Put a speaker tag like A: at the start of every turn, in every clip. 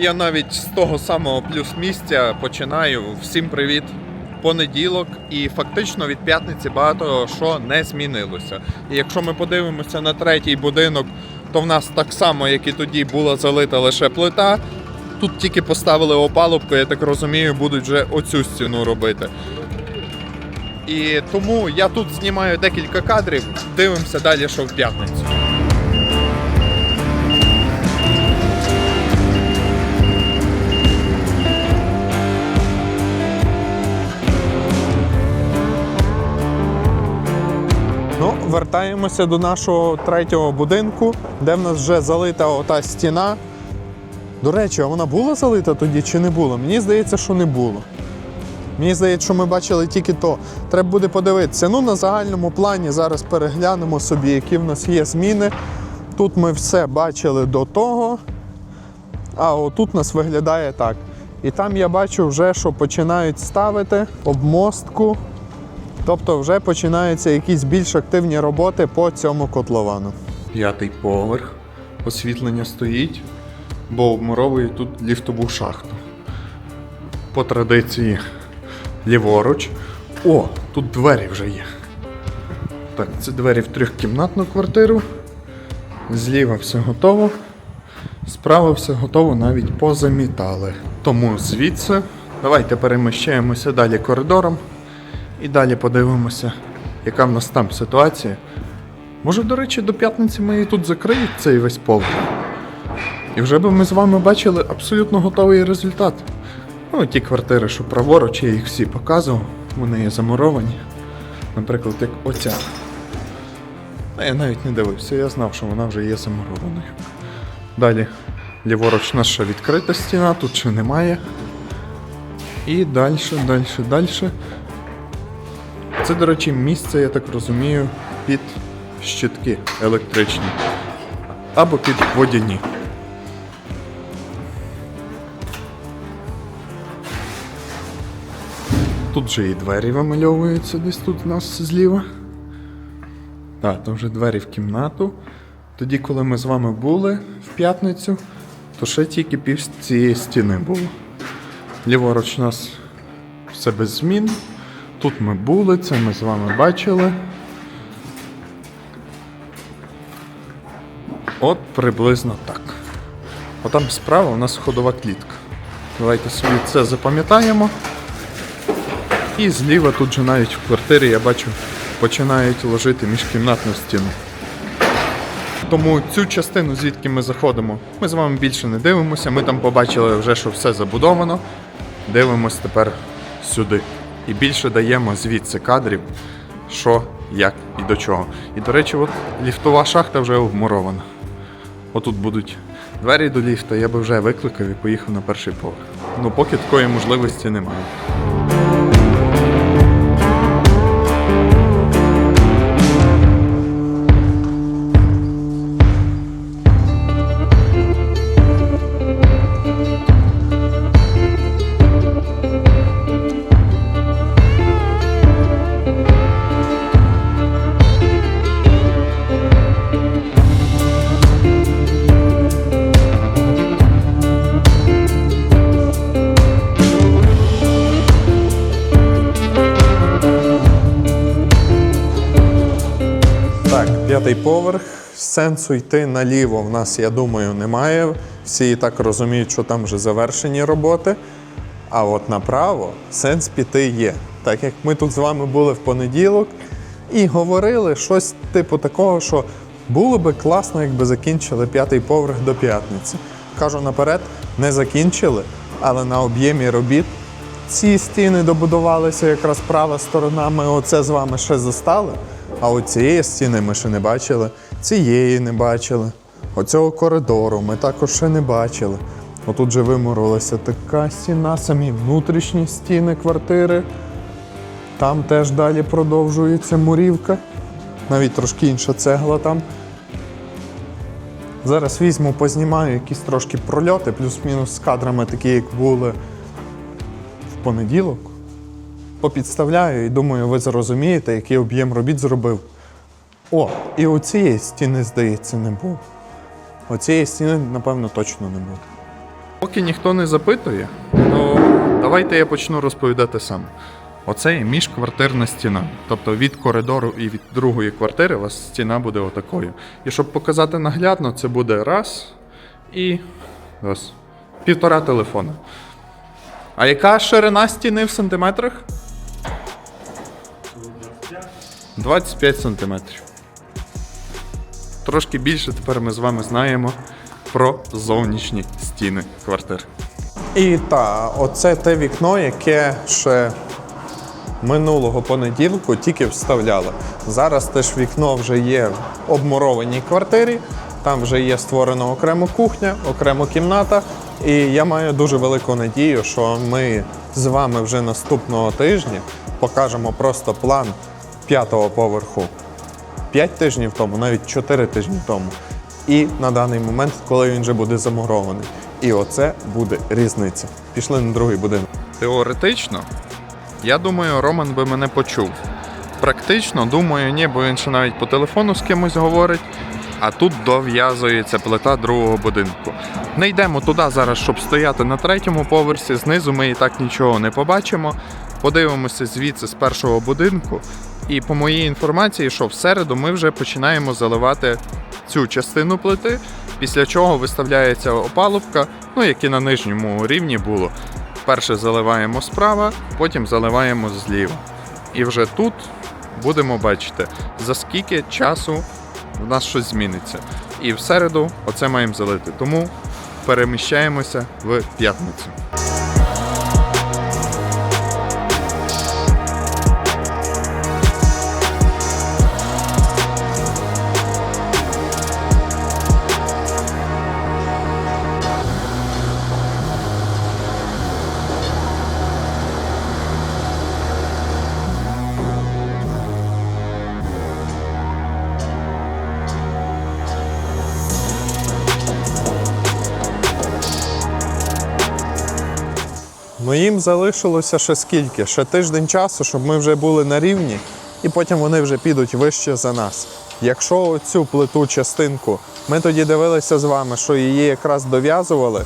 A: Я навіть з того самого плюс місця починаю. Всім привіт! Понеділок, і фактично від п'ятниці багато що не змінилося. І якщо ми подивимося на третій будинок, то в нас так само, як і тоді, була залита лише плита. Тут тільки поставили опалубку, я так розумію, будуть вже оцю стіну робити. І тому я тут знімаю декілька кадрів, дивимося далі, що в п'ятницю. Ну, вертаємося до нашого третього будинку, де в нас вже залита ота стіна. До речі, а вона була залита тоді чи не була? Мені здається, що не було. Мені здається, що ми бачили тільки то. Треба буде подивитися. Ну, на загальному плані зараз переглянемо собі, які в нас є зміни. Тут ми все бачили до того, а отут нас виглядає так. І там я бачу вже, що починають ставити обмостку. Тобто вже починаються якісь більш активні роботи по цьому котловану. П'ятий поверх. Освітлення стоїть, бо обмуровують тут ліфтову шахту. По традиції ліворуч. О, тут двері вже є. Так, це двері в трьохкімнатну квартиру. Зліва все готово. Справа все готово, навіть позамітали. Тому звідси давайте переміщаємося далі коридором. І далі подивимося, яка в нас там ситуація. Може, до речі, до п'ятниці ми її тут закриють цей весь поверх. І вже би ми з вами бачили абсолютно готовий результат. Ну, ті квартири, що праворуч, я їх всі показував, вони є замуровані. Наприклад, як оця. А я навіть не дивився, я знав, що вона вже є замурованою. Далі, ліворуч ще відкрита стіна, тут ще немає. І далі, далі, далі. Це, до речі, місце, я так розумію, під щитки електричні. Або під водяні. Тут же і двері вимальовуються десь тут у нас зліва. Так, то вже двері в кімнату. Тоді, коли ми з вами були в п'ятницю, то ще тільки пів цієї стіни було. Ліворуч у нас все без змін. Тут ми були, це ми з вами бачили. От приблизно так. Отам справа у нас ходова клітка. Давайте собі це запам'ятаємо. І зліва тут же навіть в квартирі я бачу починають ложити міжкімнатну стіну. Тому цю частину, звідки ми заходимо, ми з вами більше не дивимося. Ми там побачили вже, що все забудовано. Дивимось тепер сюди. І більше даємо звідси кадрів, що, як і до чого. І, до речі, от ліфтова шахта вже обмурована. Отут будуть двері до ліфта, я би вже викликав і поїхав на перший поверх. Ну, поки такої можливості немає. П'ятий поверх. Сенсу йти наліво в нас, я думаю, немає. Всі і так розуміють, що там вже завершені роботи. А от направо сенс піти є. Так як ми тут з вами були в понеділок і говорили щось типу такого, що було би класно, якби закінчили п'ятий поверх до п'ятниці. Кажу наперед, не закінчили, але на об'ємі робіт ці стіни добудувалися якраз права сторона. Ми оце з вами ще застали. А от цієї стіни ми ще не бачили, цієї не бачили. Оцього коридору ми також ще не бачили. Отут же вимурилася така стіна, самі внутрішні стіни квартири. Там теж далі продовжується мурівка. Навіть трошки інша цегла там. Зараз візьму, познімаю якісь трошки прольоти, плюс-мінус з кадрами, такі, як були в понеділок. Попідставляю і думаю, ви зрозумієте, який об'єм робіт зробив. О, і оцієї стіни, здається, не було. Оцієї стіни, напевно, точно не було. Поки ніхто не запитує, то давайте я почну розповідати сам. Оце є міжквартирна стіна. Тобто від коридору і від другої квартири у вас стіна буде отакою. І щоб показати наглядно, це буде раз і раз. Півтора телефона. А яка ширина стіни в сантиметрах? 25 сантиметрів. Трошки більше тепер ми з вами знаємо про зовнішні стіни квартир. І та, оце те вікно, яке ще минулого понеділку тільки вставляли. Зараз теж вікно вже є в обмурованій квартирі. Там вже є створена окремо кухня, окремо кімната. І я маю дуже велику надію, що ми з вами вже наступного тижня покажемо просто план п'ятого поверху 5 тижнів тому, навіть 4 тижні тому. І на даний момент, коли він вже буде замурований. І оце буде різниця. Пішли на другий будинок. Теоретично, я думаю, Роман би мене почув. Практично, думаю, ні, бо він ще навіть по телефону з кимось говорить. А тут дов'язується плита другого будинку. Не йдемо туди зараз, щоб стояти на третьому поверсі. Знизу ми і так нічого не побачимо. Подивимося звідси з першого будинку. І по моїй інформації, що в середу ми вже починаємо заливати цю частину плити, після чого виставляється опалубка, ну як і на нижньому рівні було. Перше заливаємо справа, потім заливаємо зліва. І вже тут будемо бачити, за скільки часу в нас щось зміниться. І в середу оце маємо залити. Тому переміщаємося в п'ятницю. Ну їм залишилося ще скільки? Ще тиждень часу, щоб ми вже були на рівні, і потім вони вже підуть вище за нас. Якщо цю плиту частинку ми тоді дивилися з вами, що її якраз дов'язували,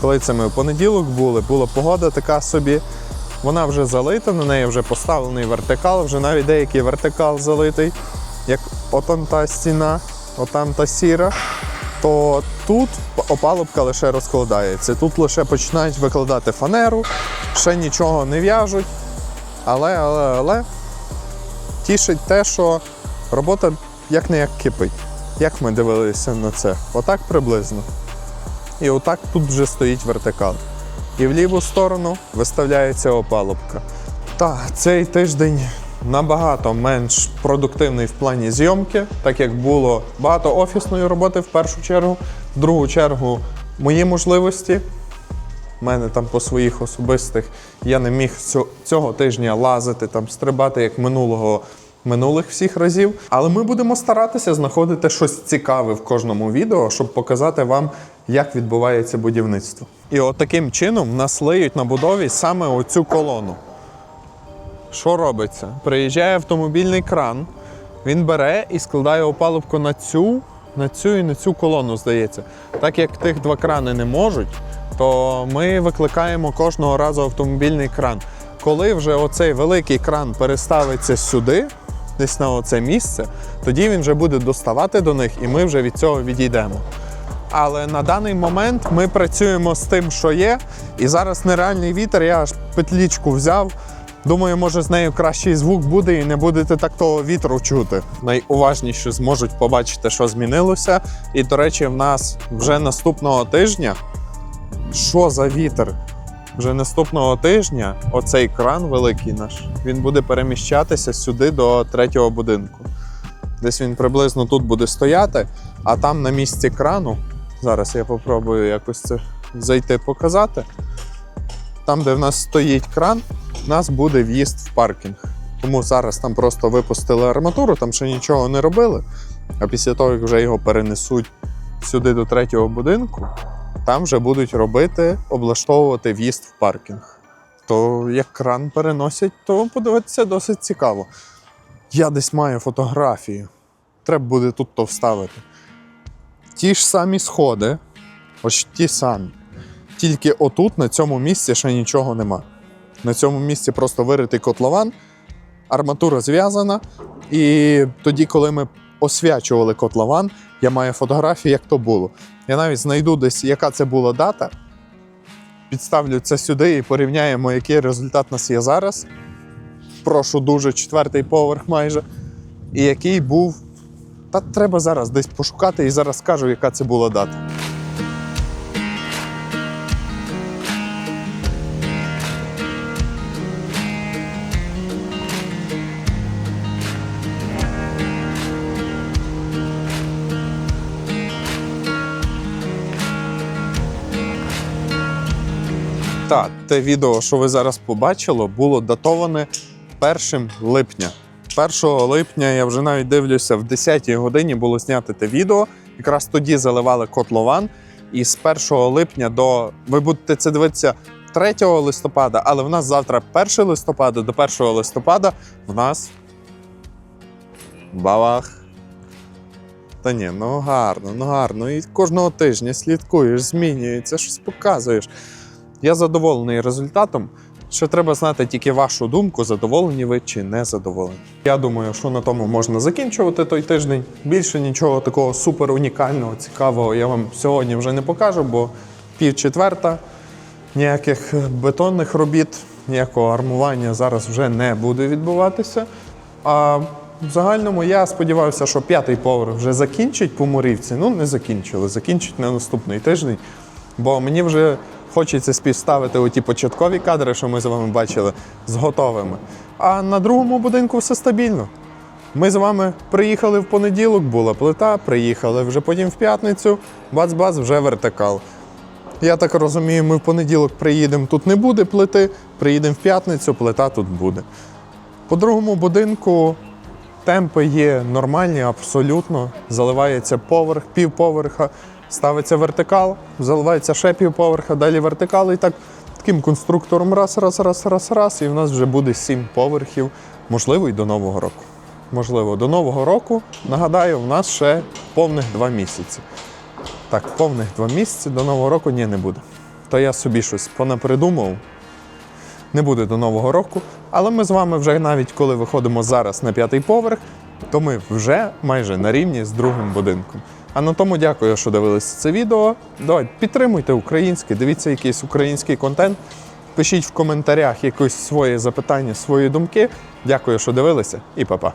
A: коли це ми в понеділок були, була погода така собі. Вона вже залита, на неї вже поставлений вертикал, вже навіть деякий вертикал залитий, як отам та стіна, отам та сіра то тут опалубка лише розкладається. Тут лише починають викладати фанеру, ще нічого не в'яжуть. Але, але, але тішить те, що робота як не як кипить. Як ми дивилися на це? Отак приблизно. І отак тут вже стоїть вертикал. І в ліву сторону виставляється опалубка. Та цей тиждень набагато менш продуктивний в плані зйомки, так як було багато офісної роботи в першу чергу, в другу чергу мої можливості. У мене там по своїх особистих я не міг цього тижня лазити, там стрибати як минулого минулих всіх разів. Але ми будемо старатися знаходити щось цікаве в кожному відео, щоб показати вам, як відбувається будівництво. І от таким чином нас лиють на будові саме оцю колону. Що робиться? Приїжджає автомобільний кран, він бере і складає опалубку на цю, на цю і на цю колону, здається. Так як тих два крани не можуть, то ми викликаємо кожного разу автомобільний кран. Коли вже оцей великий кран переставиться сюди, десь на оце місце, тоді він вже буде доставати до них, і ми вже від цього відійдемо. Але на даний момент ми працюємо з тим, що є. І зараз нереальний вітер, я аж петлічку взяв. Думаю, може з нею кращий звук буде і не будете так того вітру чути. Найуважніші зможуть побачити, що змінилося. І, до речі, в нас вже наступного тижня. Що за вітер? Вже наступного тижня оцей кран великий наш він буде переміщатися сюди до третього будинку. Десь він приблизно тут буде стояти, а там на місці крану. Зараз я попробую якось це зайти показати. Там, де в нас стоїть кран, у нас буде в'їзд в паркінг. Тому зараз там просто випустили арматуру, там ще нічого не робили. А після того, як вже його перенесуть сюди до третього будинку, там вже будуть робити, облаштовувати в'їзд в паркінг. То як кран переносять, то подивитися досить цікаво. Я десь маю фотографію. Треба буде тут то вставити. Ті ж самі сходи, ось ті самі. Тільки отут, на цьому місці, ще нічого нема. На цьому місці просто виритий котлован, арматура зв'язана. І тоді, коли ми освячували котлован, я маю фотографії, як то було. Я навіть знайду десь, яка це була дата, підставлю це сюди і порівняємо, який результат у нас є зараз. Прошу дуже, четвертий поверх майже. І який був. Та треба зараз десь пошукати і зараз скажу, яка це була дата. Те відео, що ви зараз побачили, було датоване 1 липня. 1 липня я вже навіть дивлюся, в 10-й годині було зняте те відео. Якраз тоді заливали котлован. І з 1 липня до. Ви будете це дивитися 3 листопада, але в нас завтра 1 листопада, до 1 листопада в нас. Бабах. Та ні, ну гарно, ну гарно. І кожного тижня слідкуєш, змінюється, щось показуєш. Я задоволений результатом. Ще треба знати тільки вашу думку, задоволені ви чи не задоволені. Я думаю, що на тому можна закінчувати той тиждень. Більше нічого такого супер унікального, цікавого я вам сьогодні вже не покажу, бо пів четверта, ніяких бетонних робіт, ніякого армування зараз вже не буде відбуватися. А в загальному я сподівався, що п'ятий поверх вже закінчить по мурівці. Ну, не закінчили, закінчить на наступний тиждень. Бо мені вже хочеться співставити оті початкові кадри, що ми з вами бачили, з готовими. А на другому будинку все стабільно. Ми з вами приїхали в понеділок, була плита, приїхали вже потім в п'ятницю, бац-бац, вже вертикал. Я так розумію, ми в понеділок приїдемо, тут не буде плити, приїдемо в п'ятницю, плита тут буде. По другому будинку темпи є нормальні, абсолютно. Заливається поверх, півповерха, ставиться вертикал, заливається ще півповерха, далі вертикал. І так таким конструктором раз, раз, раз, раз, раз, і в нас вже буде сім поверхів, можливо, і до Нового року. Можливо, до Нового року, нагадаю, в нас ще повних два місяці. Так, повних два місяці до Нового року ні, не буде. То я собі щось понапридумав, не буде до Нового року. Але ми з вами вже навіть коли виходимо зараз на п'ятий поверх, то ми вже майже на рівні з другим будинком. А на тому дякую, що дивилися це відео. Давайте підтримуйте українське, дивіться якийсь український контент. Пишіть в коментарях якісь своє запитання, свої думки. Дякую, що дивилися, і па-па.